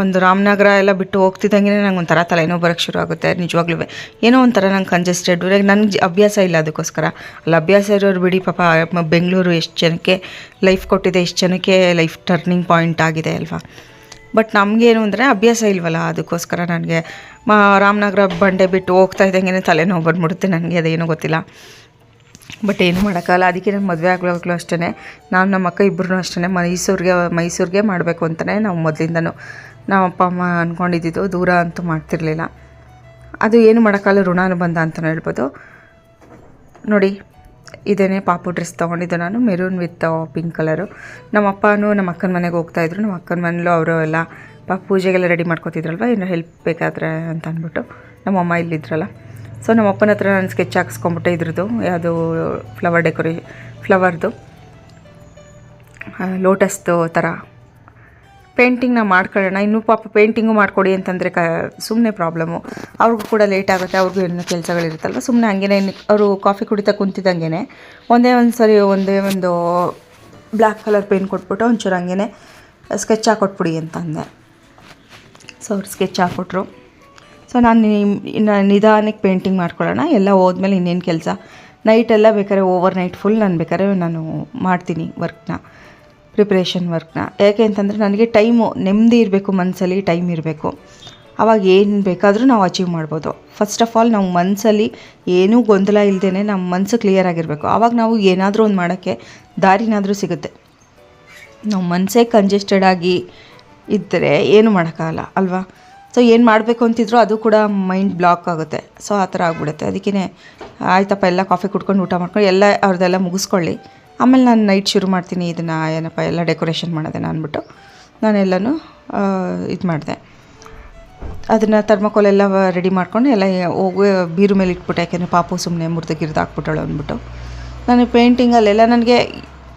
Speaker 1: ಒಂದು ರಾಮನಗರ ಎಲ್ಲ ಬಿಟ್ಟು ಹೋಗ್ತಿದ್ದಂಗೆ ನಂಗೆ ಒಂಥರ ತಲೆನೋವು ಬರೋಕ್ಕೆ ಶುರು ಆಗುತ್ತೆ ನಿಜವಾಗ್ಲೂ ಏನೋ ಒಂಥರ ನಂಗೆ ಕಂಜೆಸ್ಟೆಡ್ ನನಗೆ ಅಭ್ಯಾಸ ಇಲ್ಲ ಅದಕ್ಕೋಸ್ಕರ. ಅಲ್ಲಿ ಅಭ್ಯಾಸ ಇರೋರು ಬಿಡಿ ಪಾಪ. ಬೆಂಗಳೂರು ಎಷ್ಟು ಜನಕ್ಕೆ ಲೈಫ್ ಕೊಟ್ಟಿದೆ, ಎಷ್ಟು ಜನಕ್ಕೆ ಲೈಫ್ ಟರ್ನಿಂಗ್ ಪಾಯಿಂಟ್ ಆಗಿದೆ ಅಲ್ವಾ? ಬಟ್ ನಮಗೇನು ಅಂದರೆ ಅಭ್ಯಾಸ ಇಲ್ವಲ್ಲ ಅದಕ್ಕೋಸ್ಕರ ನನಗೆ ರಾಮನಗರ ಬಂಡೆ ಬಿಟ್ಟು ಹೋಗ್ತಾ ಇದ್ದಂಗೆ ತಲೆನೋವು ಬಂದ್ಬಿಡುತ್ತೆ ನನಗೆ, ಅದೇನೂ ಗೊತ್ತಿಲ್ಲ. ಬಟ್ ಏನು ಮಾಡೋಕ್ಕಲ್ಲ ಅದಕ್ಕೆ ನಾನು ಮದುವೆ ಆಗಲಾಗ್ಲೂ ಅಷ್ಟೇ ನಾನು ನಮ್ಮ ಅಕ್ಕ ಇಬ್ಬರೂ ಅಷ್ಟೇ ಮೈಸೂರಿಗೆ ಮೈಸೂರಿಗೆ ಮಾಡಬೇಕು ಅಂತಲೇ ನಾವು ಮೊದಲಿಂದನೂ. ನಮ್ಮ ಅಪ್ಪ, ಅಮ್ಮ ಅಂದ್ಕೊಂಡಿದ್ದು ದೂರ ಅಂತೂ ಮಾಡ್ತಿರ್ಲಿಲ್ಲ. ಅದು ಏನು ಮಾಡೋಕ್ಕಲ್ಲ ಋಣಾನುಬಂಧ ಅಂತಲೇ ಹೇಳ್ಬೋದು. ನೋಡಿ, ಇದೇನೇ ಪಾಪು ಡ್ರೆಸ್ ತೊಗೊಂಡಿದ್ದು ನಾನು, ಮೆರೂನ್ ವಿತ್ ಪಿಂಕ್ ಕಲರು. ನಮ್ಮ ಅಪ್ಪನೂ ನಮ್ಮ ಅಕ್ಕನ ಮನೆಗೆ ಹೋಗ್ತಾಯಿದ್ರು ನಮ್ಮ ಅಕ್ಕನ ಮನೇಲೂ ಅವರು ಎಲ್ಲ ಪಾಪ ಪೂಜೆಗೆಲ್ಲ ರೆಡಿ ಮಾಡ್ಕೊತಿದ್ರಲ್ವ? ಏನೋ ಹೆಲ್ಪ್ ಬೇಕಾದ್ರೆ ಅಂತ ಅಂದ್ಬಿಟ್ಟು. ನಮ್ಮಮ್ಮ ಇಲ್ಲಿದ್ರಲ್ಲ. ಸೊ ನಮ್ಮ ಅಪ್ಪನ ಹತ್ರ ನಾನು ಸ್ಕೆಚ್ ಹಾಕ್ಸ್ಕೊಂಬಿಟ್ಟೆ ಇದ್ರದ್ದು. ಯಾವುದು ಫ್ಲವರ್ ಡೆಕೋರೇ ಫ್ಲವರ್ದು ಲೋಟಸ್ದು ಥರ ಪೇಂಟಿಂಗ್ನ ಮಾಡ್ಕೊಳ್ಳೋಣ. ಇನ್ನೂ ಪಾಪ ಪೇಂಟಿಂಗು ಮಾಡಿಕೊಡಿ ಅಂತಂದರೆ ಕ ಸುಮ್ಮನೆ ಪ್ರಾಬ್ಲಮ್ಮು ಅವ್ರಿಗೂ ಕೂಡ ಲೇಟ್ ಆಗುತ್ತೆ. ಅವ್ರಿಗೂ ಏನೋ ಕೆಲಸಗಳಿರುತ್ತಲ್ವ? ಸುಮ್ಮನೆ ಹಂಗೇನೆ ಅವರು ಕಾಫಿ ಕುಡಿತಾ ಕುಂತಿದ್ದಂಗೆ ಒಂದೇ ಒಂದು ಸರಿ ಒಂದೇ ಒಂದು ಬ್ಲ್ಯಾಕ್ ಕಲರ್ ಪೇಂಟ್ ಕೊಟ್ಬಿಟ್ಟು ಒಂಚೂರು ಹಂಗೇನೆ ಸ್ಕೆಚ್ ಹಾಕೊಟ್ಬಿಡಿ ಅಂತ ಅಂದೆ. ಸೊ ಅವ್ರು ಸ್ಕೆಚ್ ಹಾಕ್ಕೊಟ್ರು. ಸೊ ನಾನು ಇನ್ನು ನಿಧಾನಕ್ಕೆ ಪೇಂಟಿಂಗ್ ಮಾಡ್ಕೊಳ್ಳೋಣ. ಎಲ್ಲ ಹೋದ್ಮೇಲೆ ಇನ್ನೇನು ಕೆಲಸ? ನೈಟೆಲ್ಲ ಬೇಕಾದ್ರೆ ಓವರ್ ನೈಟ್ ಫುಲ್ ನಾನು ಬೇಕಾದ್ರೆ ನಾನು ಮಾಡ್ತೀನಿ ವರ್ಕ್ನ ಪ್ರಿಪ್ರೇಷನ್ ವರ್ಕ್ನ ಯಾಕೆ ಅಂತಂದರೆ ನನಗೆ ಟೈಮು ನೆಮ್ಮದಿ ಇರಬೇಕು ಮನಸ್ಸಲ್ಲಿ ಟೈಮ್ ಇರಬೇಕು. ಆವಾಗ ಏನು ಬೇಕಾದರೂ ನಾವು ಅಚೀವ್ ಮಾಡ್ಬೋದು. ಫಸ್ಟ್ ಆಫ್ ಆಲ್ ನಾವು ಮನಸ್ಸಲ್ಲಿ ಏನೂ ಗೊಂದಲ ಇಲ್ಲದೇ ನಮ್ಮ ಮನಸ್ಸು ಕ್ಲಿಯರ್ ಆಗಿರಬೇಕು. ಆವಾಗ ನಾವು ಏನಾದರೂ ಒಂದು ಮಾಡೋಕ್ಕೆ ದಾರಿನಾದರೂ ಸಿಗುತ್ತೆ. ನಾವು ಮನಸ್ಸೇ ಕಂಜೆಸ್ಟೆಡ್ ಆಗಿ ಇದ್ದರೆ ಏನು ಮಾಡೋಕ್ಕಾಗಲ್ಲ, ಅಲ್ವಾ? ಸೊ ಏನು ಮಾಡಬೇಕು ಅಂತಿದ್ರು ಅದು ಕೂಡ ಮೈಂಡ್ ಬ್ಲಾಕ್ ಆಗುತ್ತೆ. ಸೊ ಆ ಥರ ಆಗ್ಬಿಡುತ್ತೆ. ಅದಕ್ಕೇ ಆಯ್ತಪ್ಪ, ಎಲ್ಲ ಕಾಫಿ ಕುಡ್ಕೊಂಡು ಊಟ ಮಾಡ್ಕೊಂಡು ಎಲ್ಲ ಅವ್ರದ್ದೆಲ್ಲ ಮುಗಿಸ್ಕೊಳ್ಳಿ. ಆಮೇಲೆ ನಾನು ನೈಟ್ ಶುರು ಮಾಡ್ತೀನಿ ಇದನ್ನು, ಏನಪ್ಪ, ಎಲ್ಲ ಡೆಕೋರೇಷನ್ ಮಾಡೋದೇನ ಅಂದ್ಬಿಟ್ಟು ನಾನೆಲ್ಲನೂ ಇದು ಮಾಡಿದೆ. ಅದನ್ನು ಥರ್ಮಕೋಲ್ ಎಲ್ಲ ರೆಡಿ ಮಾಡ್ಕೊಂಡು ಎಲ್ಲ ಹೋಗಿ ಬೀರು ಮೇಲೆ ಇಟ್ಬಿಟ್ಟೆ, ಯಾಕೆಂದರೆ ಪಾಪು ಸುಮ್ಮನೆ ಮುರಿದು ಗಿರ್ದು ಹಾಕ್ಬಿಟ್ಟಳು ಅಂದ್ಬಿಟ್ಟು, ನಾನು ಪೇಂಟಿಂಗಲ್ಲೆಲ್ಲ ನನಗೆ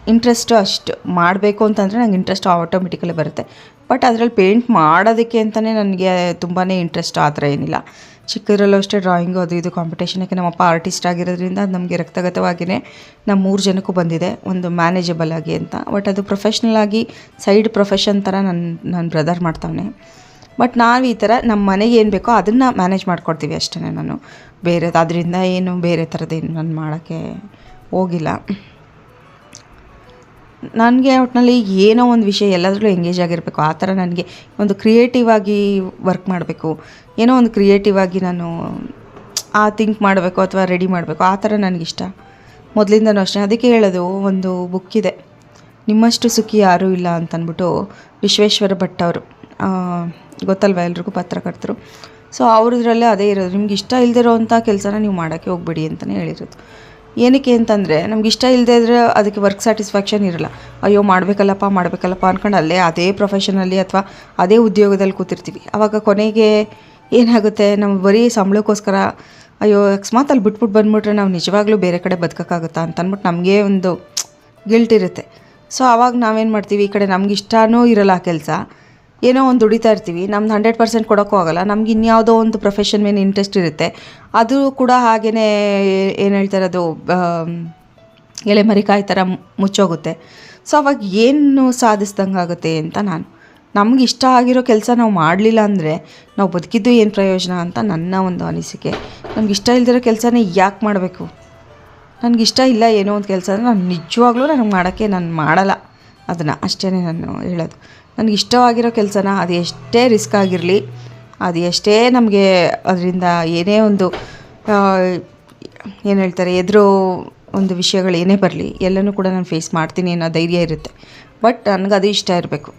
Speaker 1: ಇಂಟ್ರೆಸ್ಟು ಅಷ್ಟು ಮಾಡಬೇಕು ಅಂತಂದರೆ ನಂಗೆ ಇಂಟ್ರೆಸ್ಟ್ ಆಟೋಮೆಟಿಕಲಿ ಬರುತ್ತೆ. ಬಟ್ ಅದರಲ್ಲಿ ಪೇಂಟ್ ಮಾಡೋದಕ್ಕೆ ಅಂತಲೇ ನನಗೆ ತುಂಬಾ ಇಂಟ್ರೆಸ್ಟ್ ಆ ಥರ ಏನಿಲ್ಲ. ಚಿಕ್ಕದ್ರಲ್ಲೂ ಅಷ್ಟೇ ಡ್ರಾಯಿಂಗು ಅದು ಇದು ಕಾಂಪಿಟೇಷನ್ ಯಾಕೆ ನಮ್ಮಪ್ಪ ಆರ್ಟಿಸ್ಟ್ ಆಗಿರೋದ್ರಿಂದ ಅದು ನಮಗೆ ರಕ್ತಗತವಾಗಿಯೇ ನಮ್ಮ ಮೂರು ಜನಕ್ಕೂ ಬಂದಿದೆ, ಒಂದು ಮ್ಯಾನೇಜಬಲ್ ಆಗಿ ಅಂತ. ಬಟ್ ಅದು ಪ್ರೊಫೆಷ್ನಲ್ ಆಗಿ ಸೈಡ್ ಪ್ರೊಫೆಷನ್ ಥರ ನನ್ನ ನನ್ನ ಬ್ರದರ್ ಮಾಡ್ತಾವನೆ. ಬಟ್ ನಾವು ಈ ಥರ ನಮ್ಮ ಮನೆಗೆ ಏನು ಬೇಕೋ ಅದನ್ನು ಮ್ಯಾನೇಜ್ ಮಾಡ್ಕೊಡ್ತೀವಿ ಅಷ್ಟೇ ನಾನು. ಬೇರೆ ಅದರಿಂದ ಏನು ಬೇರೆ ಥರದ್ದೇನು ನಾನು ಮಾಡೋಕ್ಕೆ ಹೋಗಿಲ್ಲ. ನನಗೆ ಒಟ್ಟಿನಲ್ಲಿ ಏನೋ ಒಂದು ವಿಷಯ ಎಲ್ಲದರಲ್ಲೂ ಎಂಗೇಜ್ ಆಗಿರಬೇಕು. ಆ ಥರ ನನಗೆ ಒಂದು ಕ್ರಿಯೇಟಿವ್ ಆಗಿ ವರ್ಕ್ ಮಾಡಬೇಕು. ಏನೋ ಒಂದು ಕ್ರಿಯೇಟಿವ್ ಆಗಿ ನಾನು ಆ ಥಿಂಕ್ ಮಾಡಬೇಕು ಅಥವಾ ರೆಡಿ ಮಾಡಬೇಕು. ಆ ಥರ ನನಗಿಷ್ಟ ಮೊದಲಿಂದನೂ ಅಷ್ಟೇ. ಅದಕ್ಕೆ ಹೇಳೋದು, ಒಂದು ಬುಕ್ ಇದೆ. ನಿಮ್ಮಷ್ಟು ಸುಖಿ ಯಾರೂ ಇಲ್ಲ ಅಂತಂದ್ಬಿಟ್ಟು ವಿಶ್ವೇಶ್ವರ ಭಟ್ ಅವರು. ಗೊತ್ತಲ್ವ ಎಲ್ರಿಗೂ ಪತ್ರಕರ್ತರು? ಸೊ ಅವ್ರದ್ರಲ್ಲೇ ಅದೇ ಇರೋದು. ನಿಮ್ಗೆ ಇಷ್ಟ ಇಲ್ದಿರೋ ಅಂಥ ಕೆಲಸನ ನೀವು ಮಾಡೋಕ್ಕೆ ಹೋಗ್ಬೇಡಿ ಅಂತಲೇ ಹೇಳಿರೋದು. ಏನಕ್ಕೆ ಅಂತಂದರೆ, ನಮ್ಗೆ ಇಷ್ಟ ಇಲ್ಲದೆ ಇದ್ರೆ ಅದಕ್ಕೆ ವರ್ಕ್ ಸ್ಯಾಟಿಸ್ಫ್ಯಾಕ್ಷನ್ ಇರಲ್ಲ. ಅಯ್ಯೋ, ಮಾಡಬೇಕಲ್ಲಪ್ಪ ಮಾಡಬೇಕಲ್ಲಪ್ಪ ಅಂದ್ಕೊಂಡು ಅಲ್ಲೇ ಅದೇ ಪ್ರೊಫೆಷನಲ್ಲಿ ಅಥವಾ ಅದೇ ಉದ್ಯೋಗದಲ್ಲಿ ಕೂತಿರ್ತೀವಿ. ಆವಾಗ ಕೊನೆಗೆ ಏನಾಗುತ್ತೆ ನಮ್ಮ ಬರೀ ಸಂಬಳಕ್ಕೋಸ್ಕರ, ಅಯ್ಯೋ, ಅಕಸ್ಮಾತ್ ಅಲ್ಲಿ ಬಿಟ್ಬಿಟ್ಟು ಬಂದ್ಬಿಟ್ರೆ ನಾವು ನಿಜವಾಗ್ಲೂ ಬೇರೆ ಕಡೆ ಬದುಕೋಕ್ಕಾಗುತ್ತಾ ಅಂತ ಅಂದ್ಬಿಟ್ಟು ನಮಗೆ ಒಂದು ಗಿಲ್ಟ್ ಇರುತ್ತೆ. ಸೊ ಆವಾಗ ನಾವೇನು ಮಾಡ್ತೀವಿ, ಈ ಕಡೆ ನಮ್ಗೆ ಇಷ್ಟವೂ ಇರಲ್ಲ ಆ ಕೆಲಸ. ಏನೋ ಒಂದು ದುಡಿತಾ ಇರ್ತೀವಿ. ನಮ್ದು ಹಂಡ್ರೆಡ್ ಪರ್ಸೆಂಟ್ ಕೊಡೋಕ್ಕೂ ಆಗೋಲ್ಲ. ನಮ್ಗೆ ಇನ್ಯಾವುದೋ ಒಂದು ಪ್ರೊಫೆಷನ್ ಮೇಲೆ ಇಂಟ್ರೆಸ್ಟ್ ಇರುತ್ತೆ. ಅದು ಕೂಡ ಹಾಗೆಯೇ ಏನು ಹೇಳ್ತಾರೆ ಅದು ಎಲೆ ಮರಿಕಾಯಿ ಥರ ಮುಚ್ಚೋಗುತ್ತೆ. ಸೊ ಅವಾಗ ಏನು ಸಾಧಿಸ್ದಂಗೆ ಆಗುತ್ತೆ ಅಂತ ನಾನು, ನಮ್ಗೆ ಇಷ್ಟ ಆಗಿರೋ ಕೆಲಸ ನಾವು ಮಾಡಲಿಲ್ಲ ಅಂದರೆ ನಾವು ಬದುಕಿದ್ದು ಏನು ಪ್ರಯೋಜನ ಅಂತ ನನ್ನ ಒಂದು ಅನಿಸಿಕೆ. ನಮ್ಗೆ ಇಷ್ಟ ಇಲ್ದಿರೋ ಕೆಲಸನೇ ಯಾಕೆ ಮಾಡಬೇಕು? ನನಗೆ ಇಷ್ಟ ಇಲ್ಲ ಏನೋ ಒಂದು ಕೆಲಸ ಅಂದರೆ ನಾನು ನಿಜವಾಗ್ಲೂ ನನಗೆ ಮಾಡೋಕ್ಕೆ ನಾನು ಮಾಡಲ್ಲ. ಅದನ್ನು ಅಷ್ಟೇ ನಾನು ಹೇಳೋದು. ನನಗೆ ಇಷ್ಟವಾಗಿರೋ ಕೆಲಸನ ಅದು ಎಷ್ಟೇ ರಿಸ್ಕ್ ಆಗಿರಲಿ, ಅದು ಎಷ್ಟೇ ನಮಗೆ ಅದರಿಂದ ಏನೇ ಒಂದು ಏನು ಹೇಳ್ತಾರೆ, ಎದುರು ಒಂದು ವಿಷಯಗಳು ಏನೇ ಬರಲಿ, ಎಲ್ಲನೂ ಕೂಡ ನಾನು ಫೇಸ್ ಮಾಡ್ತೀನಿ ಅನ್ನೋ ಧೈರ್ಯ ಇರುತ್ತೆ. ಬಟ್ ನನಗೆ ಅದು ಇಷ್ಟ ಇರಬೇಕು.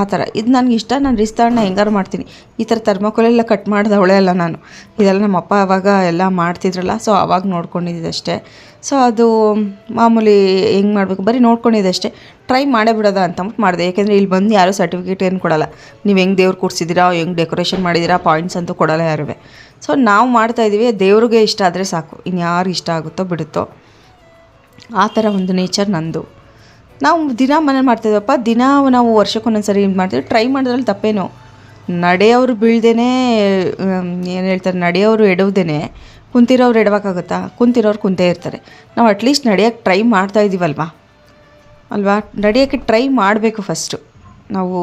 Speaker 1: ಆ ಥರ. ಇದು ನನಗೆ ಇಷ್ಟ, ನಾನು ರಿಸ್ತಾಳನ್ನ ಹೆಂಗಾರು ಮಾಡ್ತೀನಿ. ಈ ಥರ ಥರ್ಮಕೋಲೆಲ್ಲ ಕಟ್ ಮಾಡಿದವಳೆ ಅಲ್ಲ ನಾನು. ಇದೆಲ್ಲ ನಮ್ಮ ಅಪ್ಪ ಅವಾಗ ಎಲ್ಲ ಮಾಡ್ತಿದ್ರಲ್ಲ ಸೊ ಅವಾಗ ನೋಡ್ಕೊಂಡಿದ್ದಷ್ಟೇ ಸೊ ಅದು ಮಾಮೂಲಿ ಹೆಂಗೆ ಮಾಡಬೇಕು? ಬರೀ ನೋಡ್ಕೊಂಡಿದ್ದಷ್ಟೇ ಟ್ರೈ ಮಾಡೇ ಬಿಡೋದ ಅಂತ ಅಂದ್ಬಿಟ್ಟು ಮಾಡಿದೆ. ಯಾಕೆಂದರೆ ಇಲ್ಲಿ ಬಂದು ಯಾರೂ ಸರ್ಟಿಫಿಕೇಟ್ ಏನು ಕೊಡಲ್ಲ. ನೀವು ಹೆಂಗೆ ದೇವ್ರು ಕೊಡ್ಸಿದ್ದೀರಾ ಹೆಂಗೆ ಡೆಕೋರೇಷನ್ ಮಾಡಿದ್ದೀರಾ ಪಾಯಿಂಟ್ಸ್ ಅಂತೂ ಕೊಡಲ್ಲ ಯಾರುವೆ. ಸೊ ನಾವು ಮಾಡ್ತಾಯಿದ್ದೀವಿ ದೇವ್ರಿಗೆ ಇಷ್ಟ ಆದರೆ ಸಾಕು. ಇನ್ಯಾರು ಇಷ್ಟ ಆಗುತ್ತೋ ಬಿಡುತ್ತೋ. ಆ ಥರ ಒಂದು ನೇಚರ್ ನಂದು. ನಾವು ದಿನ ಮನೇಲಿ ಮಾಡ್ತಿದ್ವಪ್ಪ ದಿನ ನಾವು ವರ್ಷಕ್ಕೊಂದೊಂದು ಸರಿ ಇದು ಮಾಡ್ತೀವಿ. ಟ್ರೈ ಮಾಡಿದ್ರಲ್ಲಿ ತಪ್ಪೇನು. ನಡೆಯೋರು ಬೀಳ್ದೇ ಏನು ಹೇಳ್ತಾರೆ ನಡೆಯೋರು ಎಡವ್ದೇನೆ. ಕುಂತಿರೋರು ಎಡವಕ್ಕಾಗುತ್ತಾ ಕುಂತಿರೋರು ಕುಂತೇ ಇರ್ತಾರೆ. ನಾವು ಅಟ್ಲೀಸ್ಟ್ ನಡೆಯೋಕ್ಕೆ ಟ್ರೈ ಮಾಡ್ತಾ ಇದ್ದೀವಲ್ವಾ ಅಲ್ವಾ? ನಡೆಯೋಕ್ಕೆ ಟ್ರೈ ಮಾಡಬೇಕು ಫಸ್ಟು ನಾವು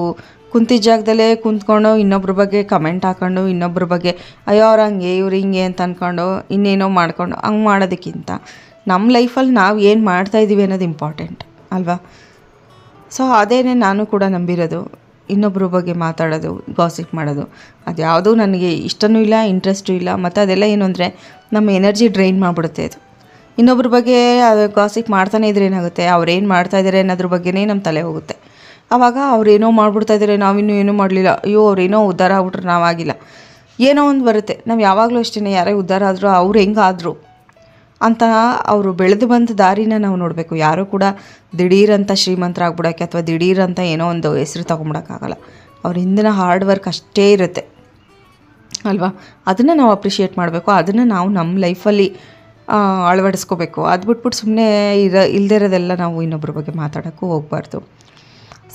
Speaker 1: ಕುಂತಿದ್ದ ಜಾಗದಲ್ಲೇ ಕುಂತ್ಕೊಂಡು ಇನ್ನೊಬ್ರ ಬಗ್ಗೆ ಕಮೆಂಟ್ ಹಾಕ್ಕೊಂಡು ಇನ್ನೊಬ್ರ ಬಗ್ಗೆ, ಅಯ್ಯೋ ಅವ್ರು ಹಂಗೆ, ಇವ್ರು ಹಿಂಗೆ ಅಂತ ಅಂದ್ಕೊಂಡು ಇನ್ನೇನೋ ಮಾಡ್ಕೊಂಡು, ಹಂಗೆ ಮಾಡೋದಕ್ಕಿಂತ ನಮ್ಮ ಲೈಫಲ್ಲಿ ನಾವು ಏನು ಮಾಡ್ತಾಯಿದ್ದೀವಿ ಅನ್ನೋದು ಇಂಪಾರ್ಟೆಂಟ್ ಅಲ್ವಾ? ಸೊ ಅದೇನೇ ನಾನು ಕೂಡ ನಂಬಿರೋದು. ಇನ್ನೊಬ್ಬರ ಬಗ್ಗೆ ಮಾತಾಡೋದು ಗಾಸಿಪ್ ಮಾಡೋದು. ಅದು ಯಾವುದೂ ನನಗೆ ಇಷ್ಟನೂ ಇಲ್ಲ ಇಂಟ್ರೆಸ್ಟೂ ಇಲ್ಲ, ಮತ್ತು ಅದೆಲ್ಲ ಏನು ಅಂದರೆ ನಮ್ಮ ಎನರ್ಜಿ ಡ್ರೈನ್ ಮಾಡಿಬಿಡುತ್ತೆ ಅದು. ಇನ್ನೊಬ್ರ ಬಗ್ಗೆ ಗಾಸಿಪ್ ಮಾಡ್ತಾನೆ ಇದ್ರೆ ಏನಾಗುತ್ತೆ? ಅವ್ರೇನು ಏನು ಮಾಡ್ತಾ ಇದ್ದಾರೆ ಅನ್ನೋದ್ರ ಬಗ್ಗೆನೇ ನಮ್ಮ ತಲೆ ಹೋಗುತ್ತೆ. ಆವಾಗ ಅವ್ರೇನೋ ಇದ್ದಾರೆ ನಾವಿನ್ನೂ ಏನೂ ಮಾಡಲಿಲ್ಲ. ಅಯ್ಯೋ ಅವ್ರೇನೋ ಉದ್ಧಾರ ಆಗ್ಬಿಟ್ರೆ ನಾವಾಗಿಲ್ಲ ಏನೋ ಒಂದು ಬರುತ್ತೆ. ನಾವು ಯಾವಾಗಲೂ ಅಷ್ಟೇ ಯಾರೇ ಉದ್ಧಾರ ಆದರೂ ಅವ್ರು ಹೆಂಗಾದ್ರು ಅಂತ ಅವರು ಬೆಳೆದು ಬಂದ ದಾರಿನ ನಾವು ನೋಡಬೇಕು. ಯಾರೂ ಕೂಡ ದಿಢೀರಂತ ಶ್ರೀಮಂತರಾಗ್ಬಿಡೋಕ್ಕೆ ಅಥವಾ ದಿಢೀರಂತ ಏನೋ ಒಂದು ಹೆಸರು ತೊಗೊಂಬಿಡೋಕ್ಕಾಗಲ್ಲ. ಅವ್ರ ಹಿಂದಿನ ಹಾರ್ಡ್ ವರ್ಕ್ ಅಷ್ಟೇ ಇರುತ್ತೆ. ಅಲ್ವಾ? ಅದನ್ನು ನಾವು ಅಪ್ರಿಷಿಯೇಟ್ ಮಾಡಬೇಕು. ಅದನ್ನು ನಾವು ನಮ್ಮ ಲೈಫಲ್ಲಿ ಅಳವಡಿಸ್ಕೋಬೇಕು. ಅದು ಬಿಟ್ಬಿಟ್ಟು ಸುಮ್ಮನೆ ಇರ ಇಲ್ಲದೇ ಇರೋದೆಲ್ಲ ನಾವು ಇನ್ನೊಬ್ಬರ ಬಗ್ಗೆ ಮಾತಾಡೋಕ್ಕೂ ಹೋಗಬಾರ್ದು.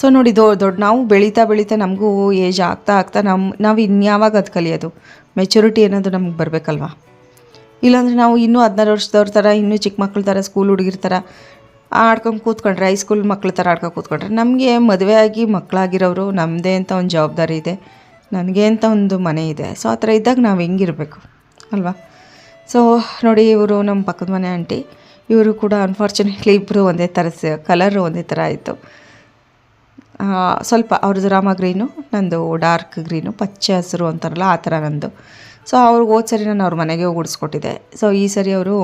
Speaker 1: ಸೊ ನೋಡಿ, ದೊ, ದೊಡ್ಡ ನಾವು ಬೆಳೀತಾ ಬೆಳೀತಾ ನಮಗೂ ಏಜ್ ಆಗ್ತಾ ಆಗ್ತಾ ನಮ್ಮ ನಾವು ಇನ್ಯಾವಾಗ ಅದು ಕಲಿಯೋದು? ಮೆಚುರಿಟಿ ಅನ್ನೋದು ನಮ್ಗೆ ಬರಬೇಕಲ್ವಾ? ಇಲ್ಲಾಂದರೆ ನಾವು ಇನ್ನೂ ಹದಿನಾರು ವರ್ಷದವ್ರ ಥರ, ಇನ್ನೂ ಚಿಕ್ಕ ಮಕ್ಳ ಥರ ಸ್ಕೂಲ್ ಹುಡುಗಿರ್ ಥರ ಆಡ್ಕೊಂಡು ಕೂತ್ಕೊಂಡ್ರೆ ಹೈಸ್ಕೂಲ್ ಮಕ್ಳ ಥರ ಆಡ್ಕೊಂಡು ಕೂತ್ಕೊಂಡ್ರೆ ನಮಗೆ ಮದುವೆ ಆಗಿ ಮಕ್ಕಳಾಗಿರೋರು ನಮ್ಮದೇ ಅಂತ ಒಂದು ಜವಾಬ್ದಾರಿ ಇದೆ. ನನಗೆ ಅಂತ ಒಂದು ಮನೆ ಇದೆ. ಸೊ ಆ ಥರ ಇದ್ದಾಗ ನಾವು ಹೆಂಗಿರಬೇಕು, ಅಲ್ವಾ? ಸೊ ನೋಡಿ, ಇವರು ನಮ್ಮ ಪಕ್ಕದ ಮನೆ ಆಂಟಿ ಇವರು ಕೂಡ ಅನ್ಫಾರ್ಚುನೇಟ್ಲಿ ಇಬ್ಬರು ಒಂದೇ ಥರ ಕಲರು ಒಂದೇ ಥರ ಆಯಿತು. ಸ್ವಲ್ಪ ಅವ್ರದ್ದು ರಾಮ ಗ್ರೀನು ನಂದು ಡಾರ್ಕ್ ಗ್ರೀನು ಪಚ್ಚೆ ಹಸಿರು ಅಂತಾರಲ್ಲ, ಆ ಥರ ನಂದು. ಸೊ ಅವ್ರಿಗೆ ಹೋದ ಸರಿ ನಾನು ಅವ್ರ ಮನೆಗೆ ಓಡಿಸ್ಕೊಟ್ಟಿದ್ದೆ. ಸೊ ಈ ಸರಿ ಅವರು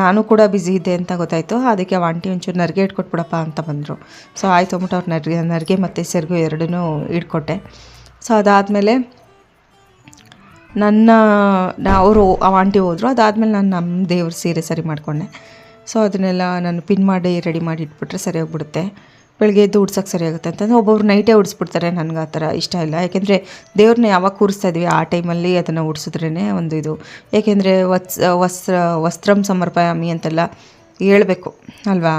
Speaker 1: ನಾನು ಕೂಡ ಬ್ಯುಸಿ ಇದ್ದೆ ಅಂತ ಗೊತ್ತಾಯಿತು. ಅದಕ್ಕೆ ಆಂಟಿ ಒಂಚೂರು ನರಿಗೆ ಇಟ್ಕೊಟ್ಬಿಡಪ್ಪ ಅಂತ ಬಂದರು. ಸೊ ಆಯ್ತು ಅಂದ್ಬಿಟ್ಟು ಅವ್ರು ನರ್ಗೆ, ನರಿಗೆ ಮತ್ತು ಸೆರಗು ಎರಡೂ ಇಟ್ಕೊಟ್ಟೆ. ಸೊ ಅದಾದಮೇಲೆ ನನ್ನ ಅವರು ಆಂಟಿ ಹೋದರು. ಅದಾದಮೇಲೆ ನಾನು ನಮ್ಮ ದೇವ್ರ ಸೀರೆ ಸರಿ ಮಾಡಿಕೊಂಡೆ. ಸೊ ಅದನ್ನೆಲ್ಲ ನಾನು ಪಿನ್ ಮಾಡಿ ರೆಡಿ ಮಾಡಿ ಇಟ್ಬಿಟ್ರೆ ಸರಿ ಹೋಗ್ಬಿಡುತ್ತೆ. ಬೆಳಗ್ಗೆ ಎದ್ದು ಉಡ್ಸೋಕ್ಕೆ ಸರಿಯಾಗುತ್ತೆ ಅಂತಂದರೆ ಒಬ್ಬೊಬ್ರು ನೈಟೇ ಉಡಿಸ್ಬಿಡ್ತಾರೆ ನನಗೆ ಆ ಥರ ಇಷ್ಟ ಇಲ್ಲ. ಯಾಕೆಂದರೆ ದೇವ್ರನ್ನ ಯಾವಾಗ ಕೂರಿಸ್ತಾ ಇದ್ವಿ ಆ ಟೈಮಲ್ಲಿ ಅದನ್ನು ಉಡ್ಸಿದ್ರೇ ಒಂದು ಇದು. ಏಕೆಂದರೆ ವತ್ಸ, ವಸ್ತ್ರ, ವಸ್ತ್ರಂ ಸಮರ್ಪಯಾಮಿ ಅಂತೆಲ್ಲ ಹೇಳಬೇಕು, ಅಲ್ವಾ?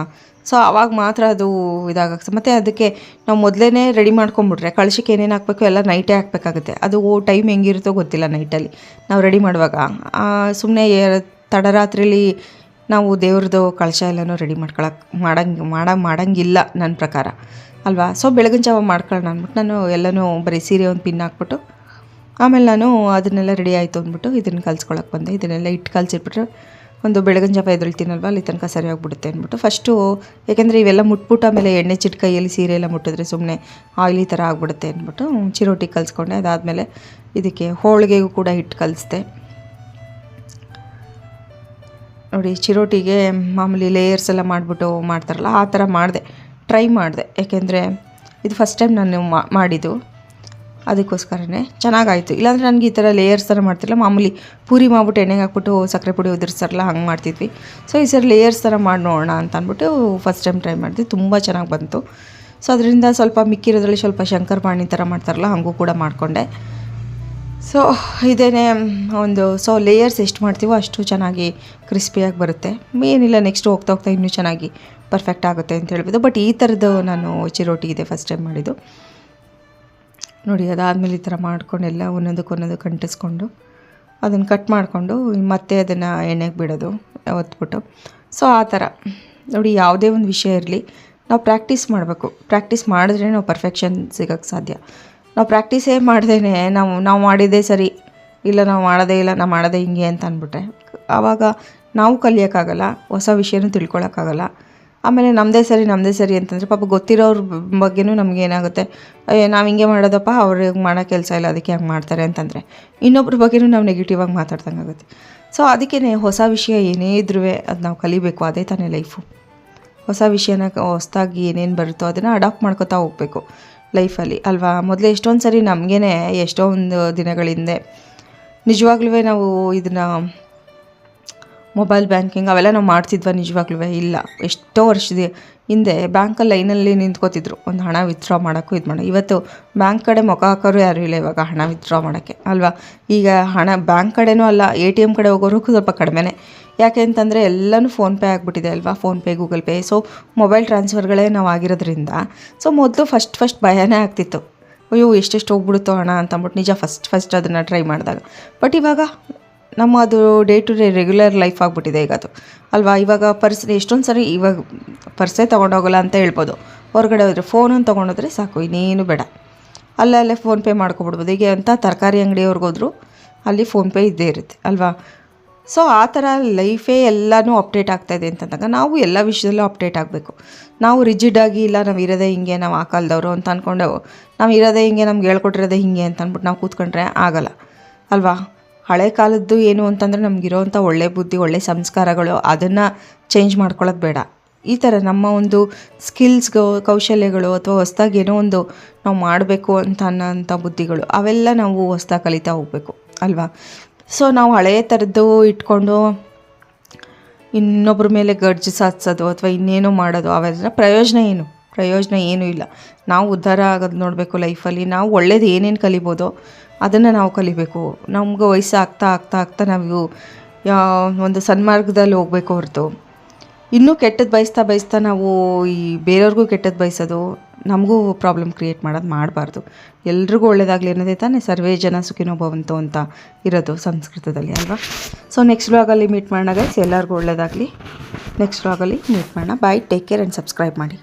Speaker 1: ಸೊ ಆವಾಗ ಮಾತ್ರ ಅದು ಇದಾಗುತ್ತೆ. ಮತ್ತು ಅದಕ್ಕೆ ನಾವು ಮೊದಲೇ ರೆಡಿ ಮಾಡ್ಕೊಂಬಿಟ್ರೆ ಕಳಶಕ್ಕೆ ಏನೇನು ಹಾಕಬೇಕು ಎಲ್ಲ ನೈಟೇ ಹಾಕಬೇಕಾಗುತ್ತೆ. ಅದು ಟೈಮ್ ಹೆಂಗಿರುತ್ತೋ ಗೊತ್ತಿಲ್ಲ ನೈಟಲ್ಲಿ ನಾವು ರೆಡಿ ಮಾಡುವಾಗ. ಸುಮ್ಮನೆ ತಡರಾತ್ರಿಲಿ ನಾವು ದೇವ್ರದ್ದು ಕಳಶ ಎಲ್ಲನೂ ರೆಡಿ ಮಾಡ್ಕೊಳಕ್ಕೆ ಮಾಡಂಗೆ, ಮಾಡ, ಮಾಡಂಗಿಲ್ಲ ನನ್ನ ಪ್ರಕಾರ. ಅಲ್ವಾ? ಸೊ ಬೆಳಗಿನ ಜಾವ ಮಾಡ್ಕೊಳ್ಳೋಣ ಅಂದ್ಬಿಟ್ಟು ನಾನು ಎಲ್ಲನೂ ಬರೀ ಸೀರೆ ಒಂದು ಪಿನ್ ಹಾಕ್ಬಿಟ್ಟು, ಆಮೇಲೆ ನಾನು ಅದನ್ನೆಲ್ಲ ರೆಡಿ ಆಯಿತು ಅಂದ್ಬಿಟ್ಟು ಇದನ್ನು ಕಲ್ಸ್ಕೊಳಕ್ಕೆ ಬಂದೆ. ಇದನ್ನೆಲ್ಲ ಇಟ್ಟು ಕಲಿಸಿಟ್ಬಿಟ್ರೆ ಒಂದು ಬೆಳಗಿನ ಜಾವ ಎದುಳ್ತೀನಲ್ವ ಅಲ್ಲಿ ತನಕ ಸರಿ ಹೋಗ್ಬಿಡುತ್ತೆ ಅಂದ್ಬಿಟ್ಟು ಫಸ್ಟು ಯಾಕೆಂದರೆ ಇವೆಲ್ಲ ಮುಟ್ಬಿಟ್ಟು ಆಮೇಲೆ ಎಣ್ಣೆ ಚಿಟ್ಕೈಯಲ್ಲಿ ಸೀರೆ ಎಲ್ಲ ಮುಟ್ಟಿದ್ರೆ ಸುಮ್ಮನೆ ಆಯಿಲಿ ಥರ ಆಗ್ಬಿಡುತ್ತೆ ಅಂದ್ಬಿಟ್ಟು ಚಿರೋಟಿ ಕಲ್ಸ್ಕೊಂಡೆ. ಅದಾದಮೇಲೆ ಇದಕ್ಕೆ ಹೋಳಿಗೆಗೂ ಕೂಡ ಹಿಟ್ಟು ಕಲಿಸ್ದೆ. ನೋಡಿ, ಚಿರೋಟಿಗೆ ಮಾಮೂಲಿ ಲೇಯರ್ಸ್ ಎಲ್ಲ ಮಾಡಿಬಿಟ್ಟು ಮಾಡ್ತಾರಲ್ಲ, ಆ ಥರ ಮಾಡಿದೆ. ಟ್ರೈ ಮಾಡಿದೆ. ಯಾಕೆಂದರೆ ಇದು ಫಸ್ಟ್ ಟೈಮ್ ನಾನು ಮಾಡಿದ್ದು. ಅದಕ್ಕೋಸ್ಕರನೇ ಚೆನ್ನಾಗಾಯಿತು. ಇಲ್ಲಾಂದರೆ ನನಗೆ ಈ ಥರ ಲೇಯರ್ಸ್ ಥರ ಮಾಡ್ತಿಲ್ಲ ಮಾಮೂಲಿ ಪೂರಿ ಮಾಡ್ಬಿಟ್ಟು ಎಣ್ಣೆಗೆ ಹಾಕ್ಬಿಟ್ಟು ಸಕ್ಕರೆ ಪುಡಿ ಉದುರಿಸ್ತಾರಲ್ಲ, ಹಂಗೆ ಮಾಡ್ತಿದ್ವಿ. ಸೊ ಈ ಸರಿ ಲೇಯರ್ಸ್ ಥರ ಮಾಡಿ ನೋಡೋಣ ಅಂತ ಅಂದ್ಬಿಟ್ಟು ಫಸ್ಟ್ ಟೈಮ್ ಟ್ರೈ ಮಾಡಿದ್ವಿ ತುಂಬ ಚೆನ್ನಾಗಿ ಬಂತು. ಸೊ ಅದರಿಂದ ಸ್ವಲ್ಪ ಮಿಕ್ಕಿರೋದ್ರಲ್ಲಿ ಸ್ವಲ್ಪ ಶಂಕರಪಾಣಿ ಥರ ಮಾಡ್ತಾರಲ್ಲ, ಹಂಗೂ ಕೂಡ ಮಾಡಿಕೊಂಡೆ. ಸೊ ಇದೇನೆ ಒಂದು ಸೊ ಲೇಯರ್ಸ್ ಎಷ್ಟು ಮಾಡ್ತೀವೋ ಅಷ್ಟು ಚೆನ್ನಾಗಿ ಕ್ರಿಸ್ಪಿಯಾಗಿ ಬರುತ್ತೆ. ಏನಿಲ್ಲ ನೆಕ್ಸ್ಟ್ ಹೋಗ್ತಾ ಹೋಗ್ತಾ ಇನ್ನೂ ಚೆನ್ನಾಗಿ ಪರ್ಫೆಕ್ಟ್ ಆಗುತ್ತೆ ಅಂತ ಹೇಳ್ಬೋದು ಬಟ್ ಈ ಥರದ್ದು ನಾನು ಚಿರೋಟಿ ಇದೆ ಫಸ್ಟ್ ಟೈಮ್ ಮಾಡಿದ್ದು. ನೋಡಿ, ಅದಾದಮೇಲೆ ಈ ಥರ ಮಾಡ್ಕೊಂಡೆಲ್ಲ ಎಲ್ಲ ಒಂದೊಂದಕ್ಕೆ ಒಂದೊಂದು ಕಂಟಿಸ್ಕೊಂಡು ಅದನ್ನು ಕಟ್ ಮಾಡಿಕೊಂಡು ಮತ್ತೆ ಅದನ್ನು ಎಣ್ಣೆಗೆ ಬಿಡೋದು, ಒತ್ಬಿಟ್ಟು. ಸೊ ಆ ಥರ. ನೋಡಿ, ಯಾವುದೇ ಒಂದು ವಿಷಯ ಇರಲಿ, ನಾವು ಪ್ರಾಕ್ಟೀಸ್ ಮಾಡಬೇಕು. ಪ್ರಾಕ್ಟೀಸ್ ಮಾಡಿದ್ರೆ ನಾವು ಪರ್ಫೆಕ್ಷನ್ ಸಿಗೋಕ್ಕೆ ಸಾಧ್ಯ. ನಾವು ಪ್ರಾಕ್ಟೀಸೇ ಮಾಡ್ದೇನೆ. ನಾವು ನಾವು ಮಾಡಿದ್ದೇ ಸರಿ. ಇಲ್ಲ, ನಾವು ಮಾಡೋದೇ ಇಲ್ಲ, ನಾವು ಮಾಡೋದೇ ಹಿಂಗೆ ಅಂತ ಅಂದ್ಬಿಟ್ರೆ. ಆವಾಗ ನಾವು ಕಲಿಯೋಕ್ಕಾಗಲ್ಲ, ಹೊಸ ವಿಷಯನೂ ತಿಳ್ಕೊಳಕ್ಕಾಗಲ್ಲ. ಆಮೇಲೆ ನಮ್ಮದೇ ಸರಿ ನಮ್ಮದೇ ಸರಿ ಅಂತಂದರೆ ಪಾಪ ಗೊತ್ತಿರೋರ ಬಗ್ಗೆನೂ ನಮಗೆ ಏನಾಗುತ್ತೆ ನಾವು ಹಿಂಗೆ ಮಾಡೋದಪ್ಪ ಅವ್ರಿಗೆ ಮಾಡೋ ಕೆಲಸ ಇಲ್ಲ, ಅದಕ್ಕೆ ಹಂಗೆ ಮಾಡ್ತಾರೆ ಅಂತಂದರೆ. ಇನ್ನೊಬ್ರ ಬಗ್ಗೆನೂ ನಾವು ನೆಗೆಟಿವ್ ಆಗಿ ಮಾತಾಡ್ದಂಗೆ ಆಗುತ್ತೆ. ಸೊ ಅದಕ್ಕೇ ಹೊಸ ವಿಷಯ ಏನೇ ಇದ್ರೂ ಅದು ನಾವು ಕಲಿಬೇಕು, ಅದೇ ತಾನೇ ಲೈಫು ಹೊಸ ವಿಷಯನ ಹೊಸದಾಗಿ ಏನೇನು ಬರುತ್ತೋ ಅದನ್ನು ಅಡಾಪ್ಟ್ ಮಾಡ್ಕೋತಾ ಹೋಗಬೇಕು. ಲೈಫಲ್ಲಿ, ಅಲ್ವಾ? ಮೊದಲು ಎಷ್ಟೊಂದು ಸರಿ ನಮಗೇ ಎಷ್ಟೊಂದು ದಿನಗಳ ಹಿಂದೆ ನಿಜವಾಗ್ಲೂ ನಾವು ಇದನ್ನು ಮೊಬೈಲ್ ಬ್ಯಾಂಕಿಂಗ್ ಅವೆಲ್ಲ ನಾವು ಮಾಡ್ತಿದ್ವ? ನಿಜವಾಗ್ಲೂ ಇಲ್ಲ. ಎಷ್ಟೋ ವರ್ಷದ ಹಿಂದೆ ಬ್ಯಾಂಕಲ್ಲಿ ಲೈನಲ್ಲಿ ನಿಂತ್ಕೋತಿದ್ರು. ಒಂದು ಹಣ ವಿತ್ಡ್ರಾ ಮಾಡೋಕ್ಕೂ ಇದು ಮಾಡೋ. ಇವತ್ತು ಬ್ಯಾಂಕ್ ಕಡೆ ಮುಖ ಹಾಕೋರು ಯಾರೂ ಇಲ್ಲ ಇವಾಗ ಹಣ ವಿತ್ಡ್ರಾ ಮಾಡೋಕ್ಕೆ, ಅಲ್ವಾ? ಈಗ ಹಣ ಬ್ಯಾಂಕ್ ಕಡೆನೂ ಅಲ್ಲ, ಎ ಟಿ ಎಂ ಕಡೆ ಹೋಗೋರು ಸ್ವಲ್ಪ ಕಡಿಮೆನೇ. ಯಾಕೆ ಅಂತಂದರೆ ಎಲ್ಲನೂ ಫೋನ್ಪೇ ಆಗಿಬಿಟ್ಟಿದೆ ಅಲ್ವಾ? PhonePe Google Pay so mobile ಟ್ರಾನ್ಸ್ಫರ್ಗಳೇ ನಾವು ಆಗಿರೋದ್ರಿಂದ ಸೊ ಮೊದಲು ಫಸ್ಟ್ ಫಸ್ಟ್ ಭಯನೇ ಆಗ್ತಿತ್ತು. ಅಯ್ಯೋ, ಎಷ್ಟೆಷ್ಟು ಹೋಗ್ಬಿಡುತ್ತೋ ಹಣ ಅಂತ ಅಂದ್ಬಿಟ್ಟು ನಿಜ ಫಸ್ಟ್ ಫಸ್ಟ್ ಅದನ್ನು ಟ್ರೈ ಮಾಡಿದಾಗ. ಬಟ್ ಇವಾಗ ನಮ್ಮ ಅದು day to day regular life ಆಗಿಬಿಟ್ಟಿದೆ ಈಗ ಅದು. ಅಲ್ವಾ? ಇವಾಗ ಪರ್ಸ್ ಎಷ್ಟೊಂದು ಸರಿ ಇವಾಗ ಪರ್ಸೇ ತೊಗೊಂಡೋಗಲ್ಲ ಅಂತ ಹೇಳ್ಬೋದು. ಹೊರಗಡೆ ಹೋದರೆ ಫೋನನ್ನು ತೊಗೊಂಡೋದ್ರೆ ಸಾಕು, ಇನ್ನೇನು ಬೇಡ. ಅಲ್ಲೇ ಫೋನ್ಪೇ ಮಾಡ್ಕೊಬಿಡ್ಬೋದು. ಈಗ ಅಂತ ತರಕಾರಿ ಅಂಗಡಿಯವ್ರಿಗೋದ್ರು ಅಲ್ಲಿ ಫೋನ್ಪೇ ಇದ್ದೇ ಇರುತ್ತೆ, ಅಲ್ವಾ? ಸೊ ಆ ಥರ ಲೈಫೇ ಎಲ್ಲನೂ ಅಪ್ಡೇಟ್ ಆಗ್ತಾಯಿದೆ ಅಂತಂದಾಗ ನಾವು ಎಲ್ಲ ವಿಷಯದಲ್ಲೂ ಅಪ್ಡೇಟ್ ಆಗಬೇಕು. ನಾವು ರಿಜಿಡಾಗಿ ಇಲ್ಲ ನಾವು ಇರೋದೇ ಹಿಂಗೆ, ನಾವು ಆ ಕಾಲದವರು ಅಂತ ಅಂದ್ಕೊಂಡು ನಾವು ಇರೋದೇ ಹಿಂಗೆ, ನಮ್ಗೆ ಹೇಳ್ಕೊಟ್ಟಿರೋದೇ ಹಿಂಗೆ ಅಂತ ಅಂದ್ಬಿಟ್ಟು ನಾವು ಕೂತ್ಕೊಂಡ್ರೆ ಆಗಲ್ಲ. ಅಲ್ವಾ? ಹಳೆ ಕಾಲದ್ದು ಏನು ಅಂತಂದರೆ ನಮಗಿರೋವಂಥ ಒಳ್ಳೆ ಬುದ್ಧಿ, ಒಳ್ಳೆ ಸಂಸ್ಕಾರಗಳು, ಅದನ್ನು ಚೇಂಜ್ ಮಾಡ್ಕೊಳ್ಳೋದು ಬೇಡ. ಈ ಥರ ನಮ್ಮ ಒಂದು ಸ್ಕಿಲ್ಸ್ಗೋ ಕೌಶಲ್ಯಗಳು ಅಥವಾ ಹೊಸ್ದಾಗಿ ಏನೋ ಒಂದು ನಾವು ಮಾಡಬೇಕು ಅಂತ ಅನ್ನೋಂಥ ಬುದ್ಧಿಗಳು, ಅವೆಲ್ಲ ನಾವು ಹೊಸ್ದಾಗಿ ಕಲಿತಾ ಹೋಗಬೇಕು. ಅಲ್ವಾ? ಸೊ ನಾವು ಹಳೆಯ ಥರದ್ದು ಇಟ್ಕೊಂಡು ಇನ್ನೊಬ್ಬರ ಮೇಲೆ ಗರ್ಜಿ ಸಾಧಿಸೋದು ಅಥವಾ ಇನ್ನೇನೋ ಮಾಡೋದು, ಅವೆಲ್ಲ ಪ್ರಯೋಜನ ಏನು? ಪ್ರಯೋಜನ ಏನೂ ಇಲ್ಲ. ನಾವು ಉದ್ಧಾರ ಆಗೋದು ನೋಡಬೇಕು ಲೈಫಲ್ಲಿ. ನಾವು ಒಳ್ಳೇದು ಏನೇನು ಕಲಿಬೋದೋ, ಅದನ್ನು ನಾವು ಕಲಿಬೇಕು. ನಮ್ಗೆ ವಯಸ್ಸು ಆಗ್ತಾ ಆಗ್ತಾ ಆಗ್ತಾ ನಾವು ಒಂದು ಸನ್ಮಾರ್ಗದಲ್ಲಿ ಹೋಗ್ಬೇಕು ಹೊರತು. ಇನ್ನೂ ಕೆಟ್ಟದ್ದು ಬಯಸ್ತಾ ಬಯಸ್ತಾ ನಾವು ಈ ಬೇರೆಯವ್ರಿಗೂ ಕೆಟ್ಟದ್ದು ಬಯಸೋದು, ನಮಗೂ ಪ್ರಾಬ್ಲಮ್ ಕ್ರಿಯೇಟ್ ಮಾಡೋದು ಮಾಡಬಾರ್ದು. ಎಲ್ರಿಗೂ ಒಳ್ಳೇದಾಗಲಿ ಅನ್ನೋದೇ ತಾನೇ ಸರ್ವೇ ಜನ ಸುಖಿನೋ ಭವಂತು ಅಂತ ಇರೋದು ಸಂಸ್ಕೃತದಲ್ಲಿ ಅಲ್ವಾ? ಸೊ ನೆಕ್ಸ್ಟ್ ವ್ಲಾಗಲ್ಲಿ ಮೀಟ್ ಮಾಡೋಣ ಗೈಸ್ ಎಲ್ಲರಿಗೂ ಒಳ್ಳೇದಾಗಲಿ. ನೆಕ್ಸ್ಟ್ ವ್ಲಾಗಲ್ಲಿ ಮೀಟ್ ಮಾಡೋಣ. Bye take care and subscribe ಮಾಡಿ.